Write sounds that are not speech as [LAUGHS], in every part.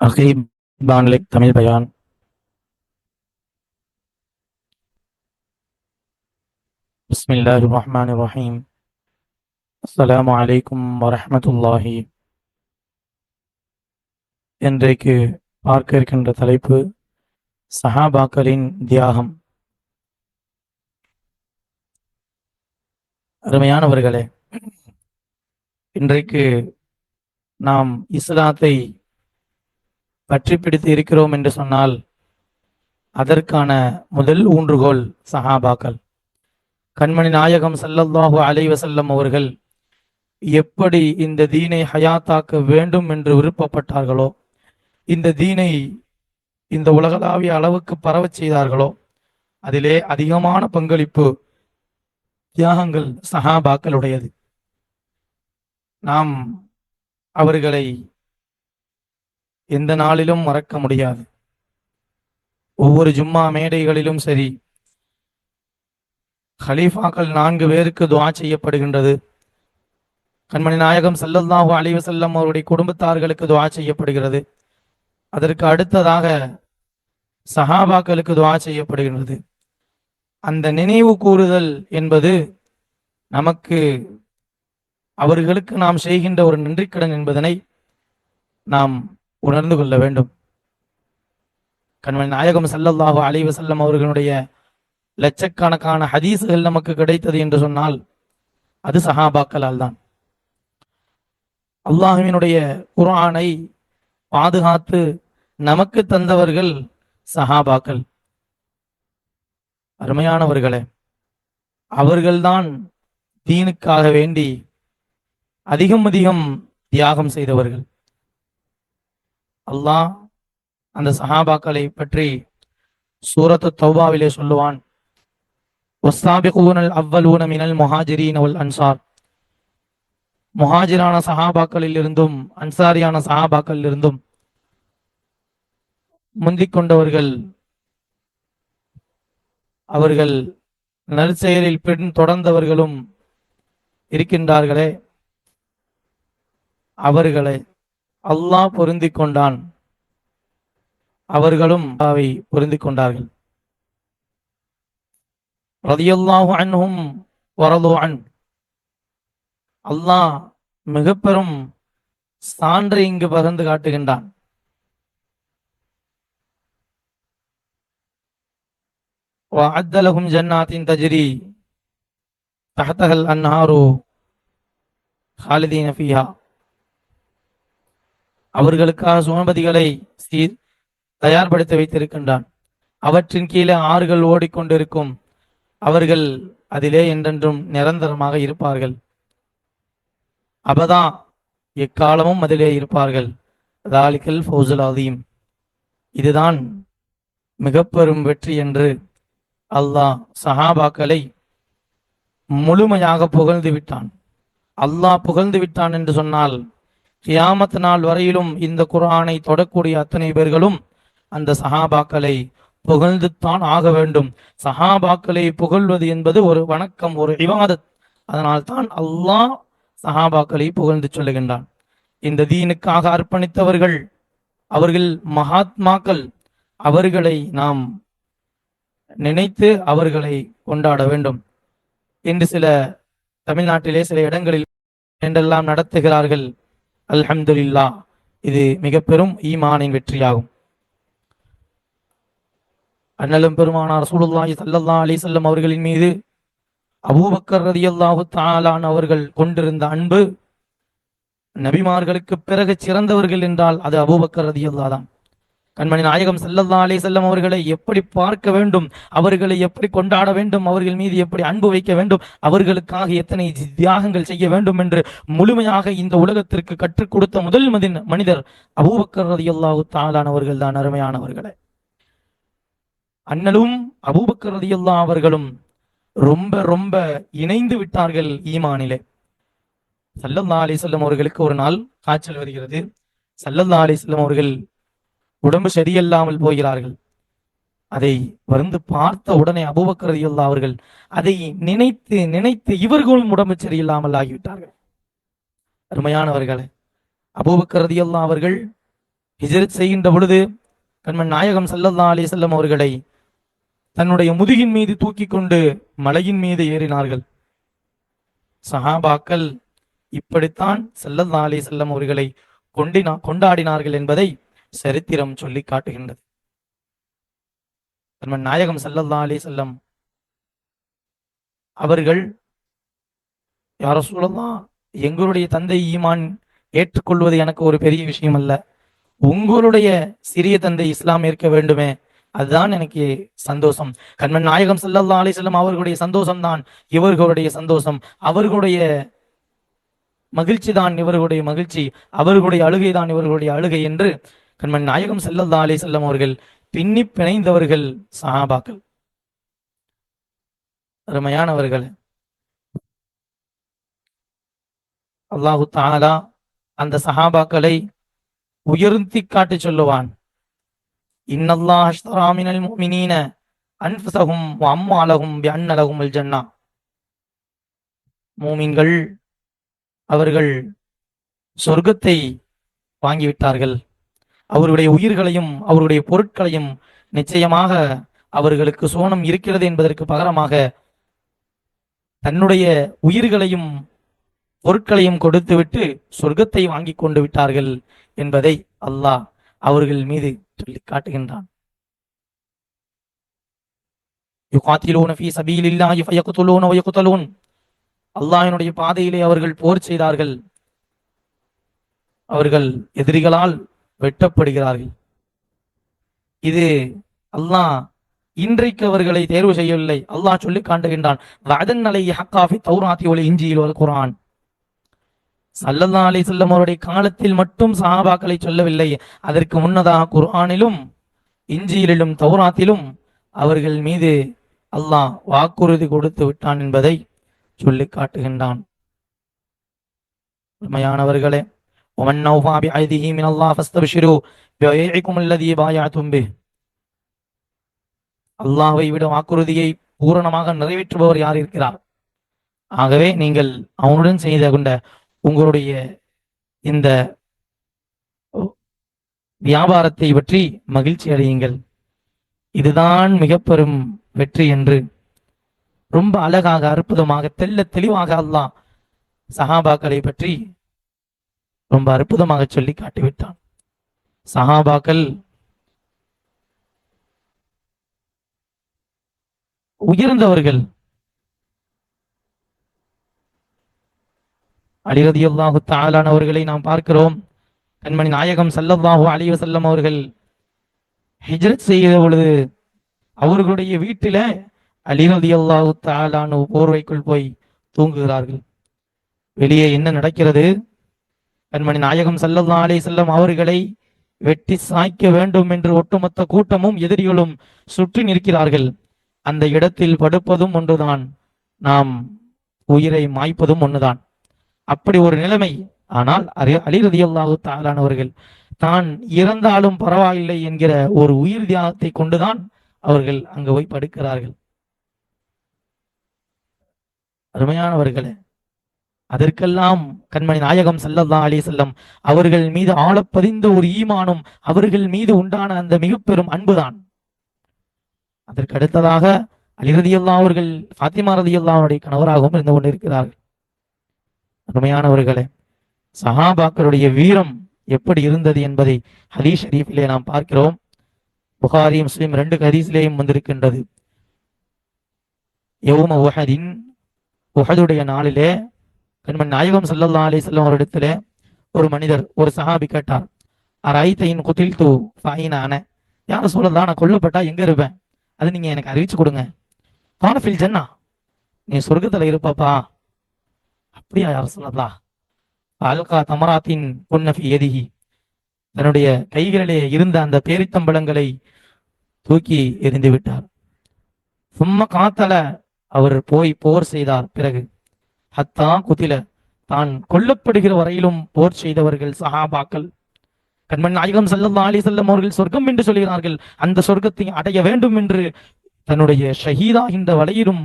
أخي بانلك தமிழ் பயான் بسم الله الرحمن الرحيم السلام عليكم ورحمة الله இன்றைக்கு பார்க்க இருக்கின்ற தலைப்பு சஹாபாக்களின் தியாகம் அருமையானவர்களே இன்றைக்கு நாம் இஸ்லாத்தை பற்றி பிடித்து இருக்கிறோம் என்று சொன்னால் அதற்கான முதல் ஊன்றுகோல் சஹாபாக்கள். கண்மணி நாயகம் சல்லல்லாஹு அலைவசல்லம் அவர்கள் எப்படி இந்த தீனை ஹயாத்தாக்க வேண்டும் என்று விருப்பப்பட்டார்களோ இந்த தீனை இந்த உலகளாவிய அளவுக்கு பரவச் செய்தார்களோ அதிலே அதிகமான பங்களிப்பு தியாகங்கள் சஹாபாக்களுடையது. நாம் அவர்களை எந்த நாளிலும் மறக்க முடியாது. ஒவ்வொரு ஜும்மா மேடைகளிலும் சரி ஹலீஃபாக்கள் நான்கு பேருக்கு துவா செய்யப்படுகின்றது. கண்மணி நாயகம் செல்லல்லாஹு அழிவு வஸல்லம் அவருடைய குடும்பத்தார்களுக்கு துவா செய்யப்படுகிறது. அதற்கு அடுத்ததாக சஹாபாக்களுக்கு துவா செய்யப்படுகின்றது. அந்த நினைவு கூறுதல் என்பது நமக்கு அவர்களுக்கு நாம் செய்கின்ற ஒரு நன்றிக்கடன் என்பதனை நாம் உணர்ந்து கொள்ள வேண்டும். கண்மணி நாயகம் ஸல்லல்லாஹு அலைஹி செல்லம் அவர்களுடைய லட்சக்கணக்கான ஹதீஸுகள் நமக்கு கிடைத்தது என்று சொன்னால் அது சஹாபாக்களால் தான். அல்லாஹுவினுடைய குர்ஆனை பாதுகாத்து நமக்கு தந்தவர்கள் சஹாபாக்கள். அருமையானவர்களே அவர்கள்தான் தீனுக்காக வேண்டி அதிகம் அதிகம் தியாகம் செய்தவர்கள். அல்லாஹ் அந்த சஹாபாக்களை பற்றி சூரத்து தௌபாவிலே சொல்லுவான். வஸ்ஸாபிகூனல் அவ்வலூன மினல் முஹாஜிரீன வல் அன்சார். முஹாஜிரான சஹாபாக்களில் இருந்தும் அன்சாரியான சஹாபாக்களில் இருந்தும் முந்திக் கொண்டவர்கள் அவர்கள் நற்செயலில் பின் தொடர்ந்தவர்களும் இருக்கின்றார்களே. அவர்களை அல்லாஹ் பொருந்தி கொண்டான் அவர்களும் அவை பொருந்தி கொண்டார்கள் ரதியுல்லாஹு அன்ஹும் வரலோ அன். அல்லாஹ் மிக பெரும் சான்றை இங்கு பகிர்ந்து காட்டுகின்றான். வஅத்தலஹும் ஜன்னாத்தின் தஜிரி தஹ்தஹல் அன்னாரோ ஹாலிதீன் ஃபீஹா. அவர்களுக்காக சுகபதிகளை தயார்படுத்தி வைத்திருக்கின்றான். அவற்றின் கீழே ஆறுகள் ஓடிக்கொண்டிருக்கும். அவர்கள் அதிலே என்றென்றும் நிரந்தரமாக இருப்பார்கள். அபதா எக்காலமும் அதிலே இருப்பார்கள். தாலிக்கல் ஃபௌசுல் இதுதான் மிக பெரும் வெற்றி என்று அல்லாஹ் சஹாபாக்களை முழுமையாக புகழ்ந்து விட்டான். அல்லாஹ் புகழ்ந்து விட்டான் என்று சொன்னால் கியாமத் நாள் வரையிலும் இந்த குரானை தொடக்கூடிய அத்தனை பேர்களும் அந்த சஹாபாக்களை புகழ்ந்துத்தான் ஆக வேண்டும். சஹாபாக்களை புகழ்வது என்பது ஒரு வணக்கம் ஒரு இவாதத். அதனால் தான் அல்லாஹ் சஹாபாக்களை புகழ்ந்து சொல்லுகின்றான். இந்த தீனுக்காக அர்ப்பணித்தவர்கள் அவர்கள் மகாத்மாக்கள் அவர்களை நாம் நினைத்து அவர்களை கொண்டாட வேண்டும். என்று சில தமிழ்நாட்டிலே சில இடங்களில் என்றெல்லாம் நடத்துகிறார்கள். அல்ஹம்துலில்லா இது மிக பெரும் ஈமானின் வெற்றியாகும். அண்ணலும் பெருமானார் சூழல்லாஹி சல்லல்லா அலைஹி அவர்களின் மீது அபூபக்கர் ரலியல்லாஹு தாலான் அவர்கள் கொண்டிருந்த அன்பு நபிமார்களுக்கு பிறகு சிறந்தவர்கள் என்றால் அது அபூபக்கர் ரலியல்லாஹு தான். கண்மணி நாயகம் செல்லல்லா அலே செல்லம் அவர்களை எப்படி பார்க்க வேண்டும் அவர்களை எப்படி கொண்டாட வேண்டும் அவர்கள் மீது எப்படி அன்பு வைக்க வேண்டும் அவர்களுக்காக எத்தனை தியாகங்கள் செய்ய வேண்டும் என்று முழுமையாக இந்த உலகத்திற்கு கற்றுக் கொடுத்த முதல் மதின் மனிதர் அபூபக்கர் ரலியல்லாஹு தஆலான் தான் அருமையானவர்களே. அண்ணலும் அபூபக்கர் ரதியுல்லா அவர்களும் ரொம்ப ரொம்ப இணைந்து விட்டார்கள் ஈமானிலே. சல்லல்லா அலிசல்லம் அவர்களுக்கு ஒரு நாள் காய்ச்சல் வருகிறது. சல்லல்லா அலிசல்லம் அவர்கள் உடம்பு சரியில்லாமல் போகிறார்கள். அதை வந்து பார்த்த உடனே அபூபக்கர் அவர்கள் அதை நினைத்து நினைத்து இவர்களும் உடம்பு சரியில்லாமல் ஆகிவிட்டார்கள். அருமையானவர்களே அபூபக்கர் அவர்கள் ஹிஜரத் செய்கின்ற பொழுது கண்மன் நாயகம் சல்லல்லா அலி செல்லம் அவர்களை தன்னுடைய முதுகின் மீது தூக்கி கொண்டு மலையின் மீது ஏறினார்கள். சஹாபாக்கள் இப்படித்தான் சல்லல்லா அலி செல்லம் அவர்களை கொண்டினா கொண்டாடினார்கள் என்பதை சரித்திரம் சொல்லி காட்டுகின்றது. நம்ம நாயகம் சல்லல்லா அலி செல்லம் அவர்கள் யார சொல்லலாம் எங்களுடைய தந்தை ஈமான் ஏற்றுக்கொள்வது எனக்கு ஒரு பெரிய விஷயம் அல்ல. உங்களுடைய சிறிய தந்தை இஸ்லாம் ஏற்க வேண்டுமே. அதுதான் எனக்கு சந்தோஷம். கண்மன் நாயகம் சல்லல்லா செல்லும் அவர்களுடைய சந்தோஷம் தான் இவர்களுடைய சந்தோஷம். அவர்களுடைய மகிழ்ச்சி தான் இவர்களுடைய மகிழ்ச்சி. அவர்களுடைய அழுகை தான் இவர்களுடைய அழுகை என்று கண்மன் நாயகம் செல்லல்லா அலி செல்லம் அவர்கள் பின்னி பிணைந்தவர்கள் சஹாபாக்கள். அருமையானவர்கள் அல்லாஹு தாலா அந்த சஹாபாக்களை உயர்த்தி காட்டி சொல்லுவான். இன்னல்லாஹ்ராமினல் அஷ்தரா மினல் முஃமினீன அன்ஃபுஸஹும் வ அம்வாலஹும் மூமின்கள் அவர்கள் சொர்க்கத்தை வாங்கிவிட்டார்கள். அவருடைய உயிர்களையும் அவருடைய பொருட்களையும் நிச்சயமாக அவர்களுக்கு சோனம் இருக்கிறது என்பதற்கு பகரமாக தன்னுடைய உயிர்களையும் பொருட்களையும் கொடுத்துவிட்டு சொர்க்கத்தை வாங்கி கொண்டு விட்டார்கள் என்பதை அல்லாஹ் அவர்கள் மீது சொல்லி காட்டுகின்றான். அல்லாஹினுடைய பாதையிலே அவர்கள் போர் செய்தார்கள். அவர்கள் எதிரிகளால் வெட்டப்படுகிறார்கள். இது அல்லாஹ் இன்றைக்கு அவர்களை தேர்வு செய்யவில்லை. அல்லாஹ் சொல்லி காட்டுகின்றான். வதன் அலை ஹக்காஃபி தௌராத்தி ஒளி இஞ்சியில் ஒரு குரான் சல்லல்லா அலி செல்லம் அவருடைய காலத்தில் மட்டும் சஹாபாக்களை சொல்லவில்லை. அதற்கு முன்னதாக குர்ஆனிலும் இஞ்சியிலும் தௌராத்திலும் அவர்கள் மீது அல்லாஹ் வாக்குறுதி கொடுத்து விட்டான் என்பதை சொல்லி காட்டுகின்றான். உண்மையானவர்களே ومن أوفى بعهده من الله فاستبشروا ببيعكم الذي بايعتم به அல்லாஹ்வை விட வாக்குறுதியை பூரணமாக நிறைவேற்றுபவர் யார் இருக்கிறார் ஆகவே நீங்கள் அவனுடன் செய்த கொண்ட உங்களுடைய இந்த வியாபாரத்தை பற்றி மகிழ்ச்சி அடையுங்கள் இதுதான் மிக பெரும் வெற்றி என்று ரொம்ப அழகாக அற்புதமாக தெல்ல தெளிவாக அல்லாஹ் சஹாபாக்களை பற்றி ரொம்ப அற்புதமாக சொல்லி காட்டிவிட்டான். சஹாபாக்கள் உயர்ந்தவர்கள். அலிரதியுல்லாஹு தாலான் நாம் பார்க்கிறோம். கண்மணி நாயகம் சல்லல்லாஹு அலைஹி செல்லம் அவர்கள் ஹிஜ்ரத் செய்த பொழுது அவர்களுடைய வீட்டில அலிரதியுல்லாஹு தாளான போர்வைக்குள் போய் தூங்குகிறார்கள். வெளியே என்ன நடக்கிறது? கண்மணி நாயகம் சல்லல்லாஹு அலே செல்லம் அவர்களை வெட்டி சாய்க்க வேண்டும் என்று ஒட்டுமொத்த கூட்டமும் எதிரிகளும் சுற்றி நிற்கிறார்கள். அந்த இடத்தில் படுப்பதும் ஒன்றுதான் நாம் உயிரை மாய்ப்பதும் ஒன்றுதான். அப்படி ஒரு நிலைமை. ஆனால் அலி ரதியல்லாஹு தாலானவர்கள் தான் இறந்தாலும் பரவாயில்லை என்கிற ஒரு உயிர் தியாகத்தை கொண்டுதான் அவர்கள் அங்கு போய் படுக்கிறார்கள். அருமையானவர்களே அதற்கெல்லாம் கண்மணி நாயகம் சல்லல்லா அலி செல்லம் அவர்கள் மீது ஆழப்பதிந்த ஒரு ஈமானும் அவர்கள் மீது உண்டான அந்த மிக பெரும் அன்புதான். அதற்கு அடுத்ததாக அலிரதியல்லா அவர்கள் ஃபாத்திமா ரதியல்லாவுடைய கணவராகவும் இருந்து கொண்டிருக்கிறார்கள் அருமையானவர்களே சஹாபாக்களுடைய வீரம் எப்படி இருந்தது என்பதை ஹதீஸ் ஷரீஃபிலே நாம் பார்க்கிறோம். புகாரி முஸ்லிம் ரெண்டு ஹதீஸ்லேயும் வந்திருக்கின்றது. யௌம உஹதின் உஹதுடைய நாளிலே பெண்மணி நாயகம் சல்லல்லா அலி செல்லம் ஒரு இடத்துல ஒரு மனிதர் ஒரு சஹாபி கேட்டார் அரைத்தையின் குத்தில் தூ ஃபாயினான யார் சொல்லலாம் நான் கொல்லப்பட்டா எங்க இருப்பேன்? அது நீங்க எனக்கு அறிவிச்சு கொடுங்க. கானஃபில் ஜன்னா. நீ சொர்க்கத்துல இருப்பாப்பா. அப்படியா யார் சொல்லலாம் அல்கா தமராத்தின் பொன்னஃபி எதிகி தன்னுடைய கைகளிலே இருந்த அந்த பேரித்தம்பளங்களை தூக்கி எரிந்து விட்டார். சும்மா காத்தல. அவர் போய் போர் செய்தார். பிறகு ஹத்தா குதில. தான் கொல்லப்படுகிற வரையிலும் போர் செய்தவர்கள் சஹாபாக்கள். கண்மன் நாயகம் செல்லம் அலி செல்லம் அவர்கள் சொர்க்கம் என்று சொல்கிறார்கள். அந்த சொர்க்கத்தை அடைய வேண்டும் என்று தன்னுடைய ஷஹீதாகின்ற வலையிலும்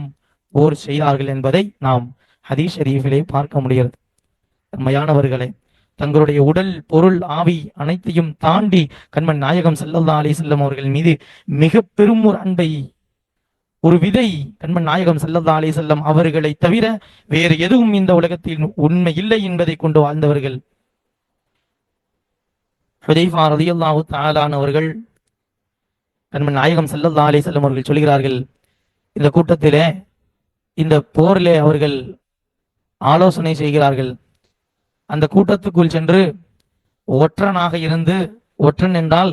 போர் செய்தார்கள் என்பதை நாம் ஹதீஷ் ஷரீஃபிலே பார்க்க முடிகிறது. தன்மையானவர்களே தங்களுடைய உடல் பொருள் ஆவி அனைத்தையும் தாண்டி கண்மன் நாயகம் செல்லல்லா அலி செல்லம் அவர்கள் மீது மிக பெரும் ஒரு அன்பை ஒரு விதை கண்மன் நாயகம் செல்லதா அலைஹி செல்லம் அவர்களை தவிர வேறு எதுவும் இந்த உலகத்தில் உண்மை இல்லை என்பதை கொண்டு வாழ்ந்தவர்கள். ஹுதைஃபா ரதியல்லாஹு தாலானவர்கள் கண்மன் நாயகம் செல்லதா அலைஹி செல்லம் அவர்கள் சொல்கிறார்கள் இந்த கூட்டத்திலே இந்த போரிலே அவர்கள் ஆலோசனை செய்கிறார்கள். அந்த கூட்டத்துக்குள் சென்று ஒற்றனாக இருந்து ஒற்றன் என்றால்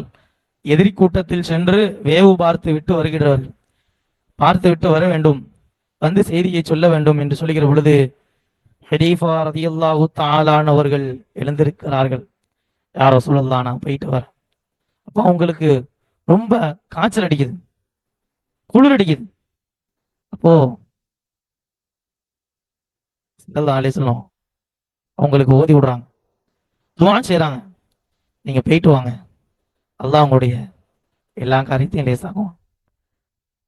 எதிரி கூட்டத்தில் சென்று வேவு பார்த்து விட்டு வருகிறவர்கள். பார்த்துவிட்டு வர வேண்டும். வந்து செய்தியை சொல்ல வேண்டும் என்று சொல்லுகிற பொழுது ஹெரீஃபா ரதியல்லாஹு தாளானவர்கள் எழுந்திருக்கிறார்கள். யாரோ சொல்லலாம் நான் போயிட்டு வரேன். அப்போ அவங்களுக்கு ரொம்ப காய்ச்சல் அடிக்குது. குளிர் அடிக்குது. அப்போ சல்லல்லாஹு சொல்லும் அவங்களுக்கு ஓதி விடுறாங்க. துவா செய்கிறாங்க நீங்கள் போயிட்டு வாங்க. அல்லாஹ் உங்களுடைய எல்லா காரியத்தையும் லேசாகும்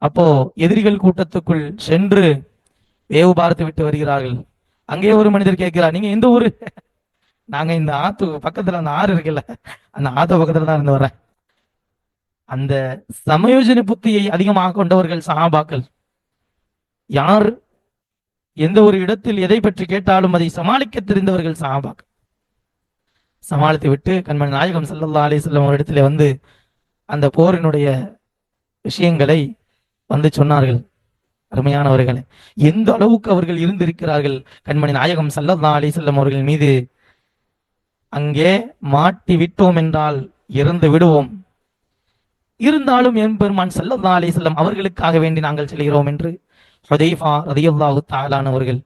அப்போ எதிரிகள் கூட்டத்துக்குள் சென்று வேவு பார்த்து விட்டு வருகிறார்கள். அங்கே ஒரு மனிதர் கேட்கிறார் நீங்க எந்த ஊரு? [LAUGHS] நாங்க இந்த ஆத்து பக்கத்துல அந்த ஆறு இருக்குல்ல அந்த ஆத்து பக்கத்துல தான் இருந்து வரேன் அந்த சமயோஜன புத்தியை அதிகமாக கொண்டவர்கள் சஹாபாக்கள். யார் எந்த ஒரு இடத்தில் எதை பற்றி கேட்டாலும் அதை சமாளிக்க தெரிந்தவர்கள் சஹாபாக்கள். சமாளித்து விட்டு கண்மணி நாயகம் ஸல்லல்லாஹு அலைஹி ஒரு இடத்துல வந்து அந்த போரினுடைய விஷயங்களை வந்து சொன்னார்கள். அருமையானவர்களே எந்த அளவுக்கு அவர்கள் இருந்திருக்கிறார்கள்? கண்மணி நாயகம் ஸல்லல்லாஹு அலி செல்லம் அவர்கள் மீது அங்கே மாட்டி விட்டோம் என்றால் இறந்து விடுவோம். இருந்தாலும் எம்பெருமான் ஸல்லல்லாஹு அலி செல்லம் அவர்களுக்காக வேண்டி நாங்கள் செல்கிறோம் என்று ஹுதைஃபா ரதியுல்லாஹு தாலானவர்கள்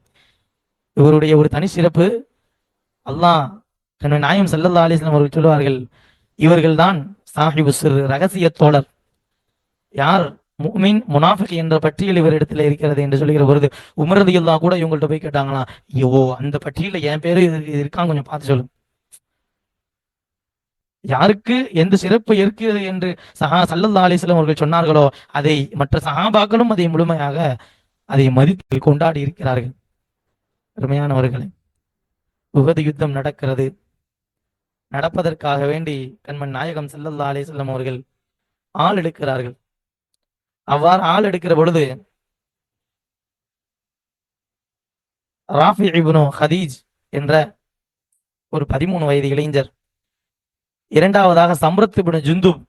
இவருடைய ஒரு தனி சிறப்பு அல்லாஹ் கண்மணி நாயம் ஸல்லல்லாஹு அலைஹி அவர்கள் சொல்லுவார்கள் இவர்கள்தான் சாஹிபு சிறு ரகசிய தோழர். யார்? முமின் முனாஃபிக் என்ற பட்டியல் இடத்துல இருக்கிறது என்று சொல்லுகிற பொழுது உமர் கூட இவங்கள்ட்ட போய் கேட்டாங்களா ஐயோ அந்த பட்டியல என் பேரு இது இருக்கான்னு கொஞ்சம் பார்த்து சொல்லு யாருக்கு எந்த சிறப்பு இருக்கிறது என்று சஹா சல்லல்லா அலிஸ்லாம் அவர்கள் சொன்னார்களோ அதை மற்ற சஹாபாக்களும் அதை முழுமையாக அதை மதித்து கொண்டாடி இருக்கிறார்கள். அருமையானவர்களே உகது யுத்தம் நடக்கிறது. நடப்பதற்காக வேண்டி கண்மன் நாயகம் ஸல்லல்லாஹு அலைஹி அவர்கள் ஆள் எடுக்கிறார்கள். அவ்வாறு ஆள் எடுக்கிற பொழுது ராஃபி இப்னு ஹதீஜ் என்ற ஒரு பதிமூணு வயது இளைஞர் இரண்டாவதாக சம்ரத் இபுனு ஜுந்துப்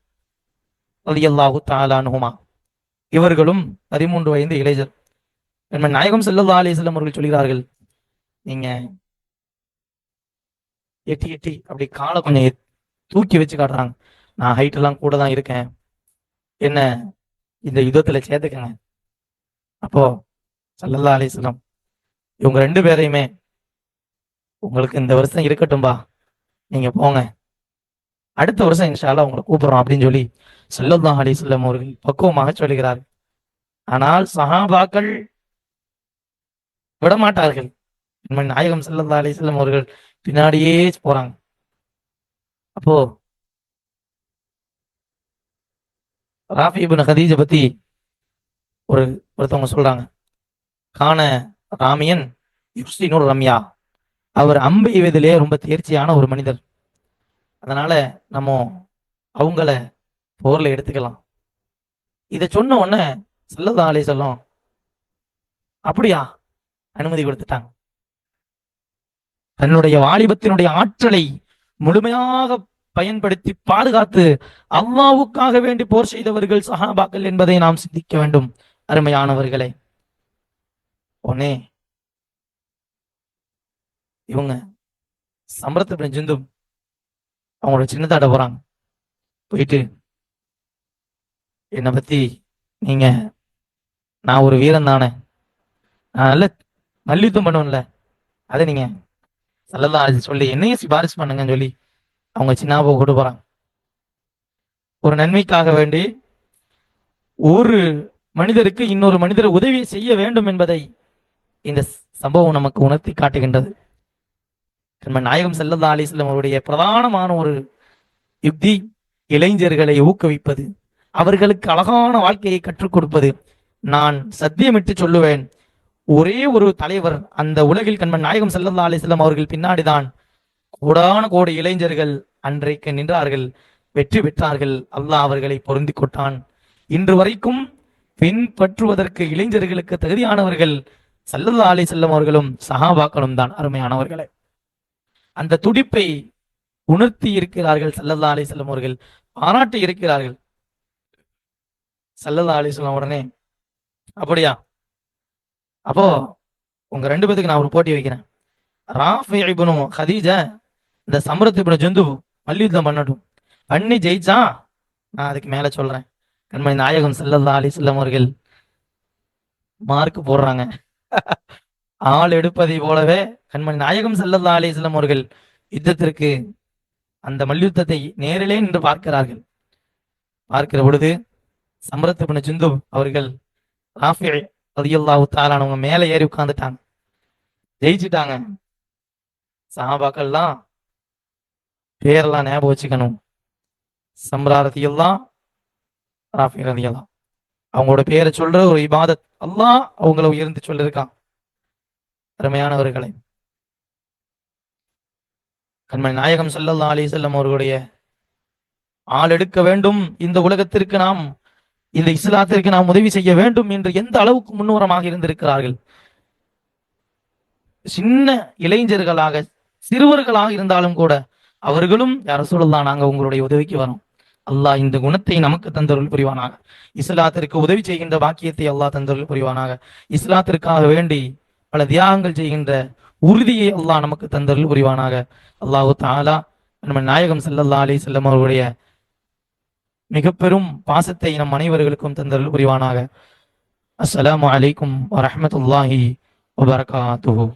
அலியல்லாஹு தஆலா இவர்களும் பதிமூன்று வயது இளைஞர். நம்ம நாயகம் ஸல்லல்லாஹு அலைஹி வஸல்லம் அவர்கள் சொல்கிறார்கள் நீங்க எட்டி எட்டி அப்படி காலை கொஞ்சம் தூக்கி வச்சு காட்டுறாங்க. நான் ஹைட் எல்லாம் கூட தான் இருக்கேன். என்ன இந்த யுத்தத்துல சேர்த்துக்கங்க அப்போ சல்லல்லா அலைஹி இவங்க ரெண்டு பேரையுமே உங்களுக்கு இந்த வருஷம் இருக்கட்டும்பா நீங்க போங்க. அடுத்த வருஷம் இன்ஷால்லா உங்களை கூப்பிடுறோம் அப்படின்னு சொல்லி சல்லல்லா அலைஹி அவர்கள் பக்குவமாக சொல்லுகிறார் ஆனால் சஹாபாக்கள் விடமாட்டார்கள். நாயகம் சல்லல்லா அலைஹி அவர்கள் பின்னாடியே போறாங்க. அப்போ ராஃபி இபின் ஹதீஜ பத்தி ஒரு ஒருத்தவங்க சொல்றாங்க. காண ராமியன் யுஸ்டினூர் ரம்யா. அவர் அம்பு எய்வதிலே ரொம்ப தேர்ச்சியான ஒரு மனிதர். அதனால நம்ம அவங்கள போர்ல எடுத்துக்கலாம். இத சொன்ன உடனே செல்லதா அலைஹி வஸல்லம் அப்படியா? அனுமதி கொடுத்துட்டாங்க. தன்னுடைய வாலிபத்தினுடைய ஆற்றலை முழுமையாக பயன்படுத்தி பாதுகாத்து அம்மாவுக்காக வேண்டி போர் செய்தவர்கள் சஹாபாக்கள் என்பதை நாம் சிந்திக்க வேண்டும். அருமையானவர்களே ஒன்னே இவங்க சம்பரத்து ஜிந்தும் அவங்களோட சின்னதாட போறாங்க. போயிட்டு என்னை பத்தி நீங்க நான் ஒரு வீரன் தானே. நான் நல்ல மல்யுத்தம் பண்ணுவேன்ல. அதை நீங்க சல்லல்லா சொல்லி என்னையும் சிபாரிசு பண்ணுங்கன்னு சொல்லி அவங்க சின்னாபோ கொண்டு போறாங்க. ஒரு நன்மைக்காக வேண்டி ஒரு மனிதருக்கு இன்னொரு மனிதர் உதவி செய்ய வேண்டும் என்பதை இந்த சம்பவம் நமக்கு உணர்த்தி காட்டுகின்றது. நம்ம நாயகம் செல்லதா அலிஸ்லம் அவருடைய பிரதானமான ஒரு யுக்தி இளைஞர்களை ஊக்குவிப்பது அவர்களுக்கு அழகான வாழ்க்கையை கற்றுக் கொடுப்பது. நான் சத்தியமிட்டு சொல்லுவேன் ஒரே ஒரு தலைவர் அந்த உலகில் கண்மன் நாயகம் ஸல்லல்லாஹு அலைஹி அவர்கள் பின்னாடிதான் கோடான கோடி இளைஞர்கள் அன்றைக்கு நின்றார்கள் வெற்றி பெற்றார்கள். அல்லாஹ் அவர்களை பொருந்தி கொட்டான். இன்று வரைக்கும் பின்பற்றுவதற்கு இளைஞர்களுக்கு தகுதியானவர்கள் சல்லல்லா அலி செல்லம் அவர்களும் சஹாபாக்களும் தான் அருமையானவர்களே. அந்த துடிப்பை உணர்த்தி இருக்கிறார்கள் சல்லல்லா அலி செல்லம் அவர்கள் பாராட்டி இருக்கிறார்கள். சல்லல்லா அலி செல்லம் உடனே அப்படியா? அப்போ உங்க ரெண்டு பேத்துக்கு நான் ஒரு போட்டி வைக்கிறேன். ராஃபி இப்னு ஹதீஜா இந்த சமரத் இப்னு ஜந்து மல்யுத்தம் பண்ணட்டும். பண்ணி ஜெயிச்சான் நான் அதுக்கு மேல சொல்றேன். கண்மணி நாயகம் செல்லதா அலி செல்லம் அவர்கள் மார்க் போடுறாங்க. ஆள் எடுப்பதை போலவே கண்மணி நாயகம் செல்லதா அலி செல்லம் அவர்கள் யுத்தத்திற்கு அந்த மல்யுத்தத்தை நேரிலே நின்று பார்க்கிறார்கள். பார்க்கிற பொழுது சம்பரத்து இப்னு ஜுந்து அவர்கள் ராஃபி ரதியல்லாஹு உத்தாலானவங்க மேலே ஏறி உட்காந்துட்டாங்க ஜெயிச்சிட்டாங்க. சஹாபாக்கள்லாம் பேரெல்லாம் ஞாபகம் வச்சுக்கணும். சம்ரா ரதியல்லாம் ராஃபி அவங்களோட பேரை சொல்ற ஒரு இபாதத் எல்லாம் அவங்கள உயர்ந்து சொல்லியிருக்கான் அருமையானவர்களை. கண்மணி நாயகம் ஸல்லல்லாஹு அலி செல்லம் அவர்களுடைய ஆள் எடுக்க வேண்டும் இந்த உலகத்திற்கு நாம் இந்த இஸ்லாத்திற்கு நாம் உதவி செய்ய வேண்டும் என்று எந்த அளவுக்கு முன்னுரமாக இருந்திருக்கிறார்கள்? சின்ன இளைஞர்களாக சிறுவர்களாக இருந்தாலும் கூட அவர்களும் யார சொல்லலாம் நாங்க உங்களுடைய உதவிக்கு வரோம். அல்லாஹ் இந்த குணத்தை நமக்கு தந்தருள் புரிவானாக. இஸ்லாத்திற்கு உதவி செய்கின்ற பாக்கியத்தை அல்லாஹ் தந்தருள் புரிவானாக. இஸ்லாத்திற்காக வேண்டி பல தியாகங்கள் செய்கின்ற உறுதியை அல்லாஹ் நமக்கு தந்தருள் புரிவானாக. அல்லாஹு தாலா நம்ம நாயகம் செல்லல்லா அலி செல்லம் அவர்களுடைய மிக பெரும் பாசத்தை நம் அனைவர்களுக்கும் தந்தருள் புரிவானாக. அஸ்லாம் வலைக்கும் வரமத்துல்லாஹி வபரகாத்துஹு.